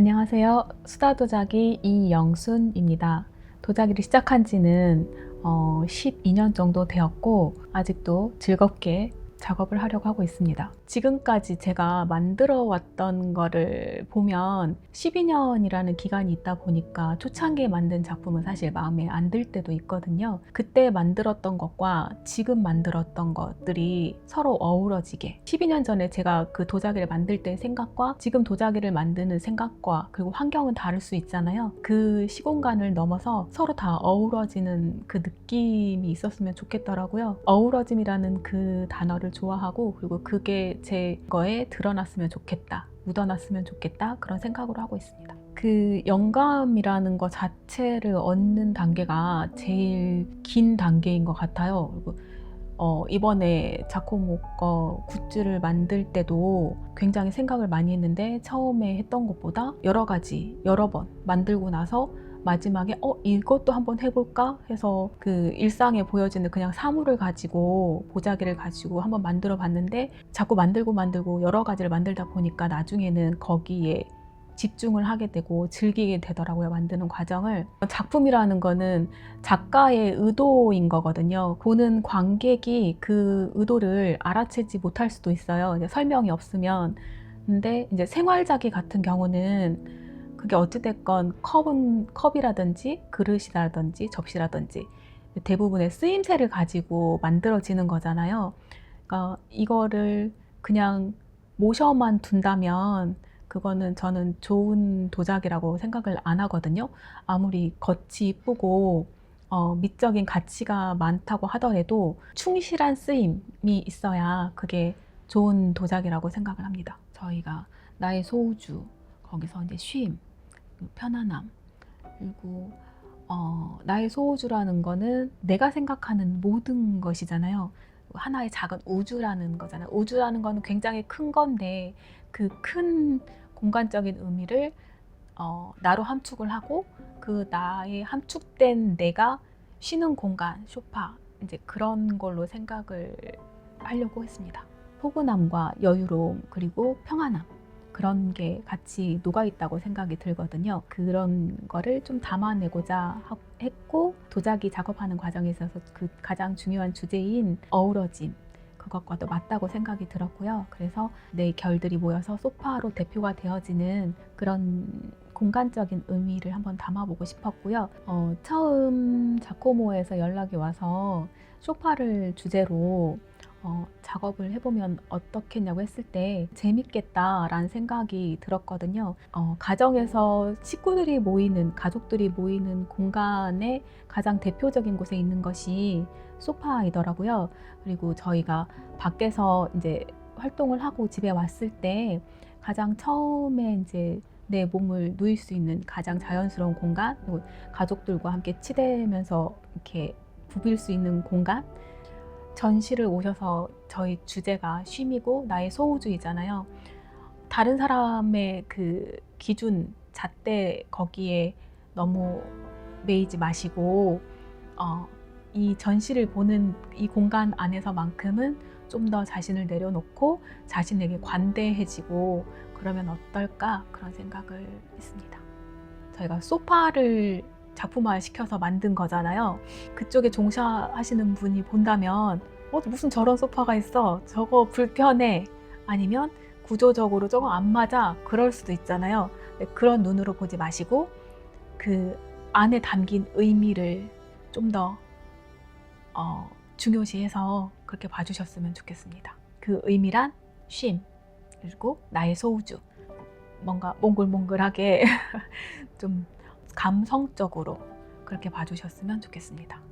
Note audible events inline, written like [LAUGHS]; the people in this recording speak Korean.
안녕하세요. 수다 도자기 이영순입니다. 도자기를 시작한 지는 어, 12년 정도 되었고 아직도 즐겁게 작업을 하려고 하고 있습니다. 지금까지 제가 만들어 왔던 거를 보면 12년이라는 기간이 있다 보니까 초창기에 만든 작품은 사실 마음에 안 들 때도 있거든요. 그때 만들었던 것과 지금 만들었던 것들이 서로 어우러지게 12년 전에 제가 그 도자기를 만들 때 생각과 지금 도자기를 만드는 생각과 그리고 환경은 다를 수 있잖아요. 그 시공간을 넘어서 서로 다 어우러지는 그 느낌이 있었으면 좋겠더라고요. 어우러짐이라는 그 단어를 좋아하고 그리고 그게 제 거에 드러났으면 좋겠다. 묻어났으면 좋겠다. 그런 생각으로 하고 있습니다. 그 영감이라는 것 자체를 얻는 단계가 제일 긴 단계인 것 같아요. 그리고 어, 이번에 자코모 거 굿즈를 만들 때도 굉장히 생각을 많이 했는데 처음에 했던 것보다 여러 가지 여러 번 만들고 나서 마지막에 어 이것도 한번 해볼까? 해서 그 일상에 보여지는 그냥 사물을 가지고 보자기를 가지고 한번 만들어 봤는데 자꾸 만들고 만들고 여러 가지를 만들다 보니까 나중에는 거기에 집중을 하게 되고 즐기게 되더라고요 만드는 과정을. 작품이라는 거는 작가의 의도인 거거든요. 보는 관객이 그 의도를 알아채지 못할 수도 있어요. 이제 설명이 없으면. 근데 이제 생활자기 같은 경우는 그게 어찌됐건 컵은 컵이라든지 그릇이라든지 접시라든지 대부분의 쓰임새를 가지고 만들어지는 거잖아요. 그러니까 이거를 그냥 모셔만 둔다면 그거는 저는 좋은 도자기라고 생각을 안 하거든요. 아무리 겉이 이쁘고 어, 미적인 가치가 많다고 하더라도 충실한 쓰임이 있어야 그게 좋은 도자기라고 생각을 합니다. 저희가 나의 소우주 거기서 이제 쉼 편안함 그리고 어, 나의 소우주라는 거는 내가 생각하는 모든 것이잖아요. 하나의 작은 우주라는 거잖아요. 우주라는 거는 굉장히 큰 건데 그 큰 공간적인 의미를 어, 나로 함축을 하고 그 나의 함축된 내가 쉬는 공간, 소파 이제 그런 걸로 생각을 하려고 했습니다. 포근함과 여유로움 그리고 평안함 그런 게 같이 녹아 있다고 생각이 들거든요. 그런 거를 좀 담아내고자 했고 도자기 작업하는 과정에 있어서 그 가장 중요한 주제인 어우러짐 그것과도 맞다고 생각이 들었고요. 그래서 내 결들이 모여서 소파로 대표가 되어지는 그런 공간적인 의미를 한번 담아보고 싶었고요. 어, 처음 자코모에서 연락이 와서 소파를 주제로 어, 작업을 해보면 어떻겠냐고 했을 때 재밌겠다라는 생각이 들었거든요. 어, 가정에서 식구들이 모이는, 가족들이 모이는 공간의 가장 대표적인 곳에 있는 것이 소파이더라고요. 그리고 저희가 밖에서 이제 활동을 하고 집에 왔을 때 가장 처음에 이제 내 몸을 누일 수 있는 가장 자연스러운 공간, 그리고 가족들과 함께 치대면서 이렇게 부빌 수 있는 공간, 전시를 오셔서 저희 주제가 쉼이고 나의 소우주의잖아요. 다른 사람의 그 기준, 잣대 거기에 너무 매이지 마시고 어, 이 전시를 보는 이 공간 안에서만큼은 좀 더 자신을 내려놓고 자신에게 관대해지고 그러면 어떨까 그런 생각을 했습니다. 저희가 소파를 작품화 시켜서 만든 거잖아요. 그쪽에 종사하시는 분이 본다면 어, 무슨 저런 소파가 있어? 저거 불편해. 아니면 구조적으로 저거 안 맞아. 그럴 수도 있잖아요. 그런 눈으로 보지 마시고 그 안에 담긴 의미를 좀더 어, 중요시해서 그렇게 봐주셨으면 좋겠습니다. 그 의미란 쉼 그리고 나의 소우주 뭔가 몽글몽글하게 [LAUGHS] 좀 감성적으로 그렇게 봐주셨으면 좋겠습니다.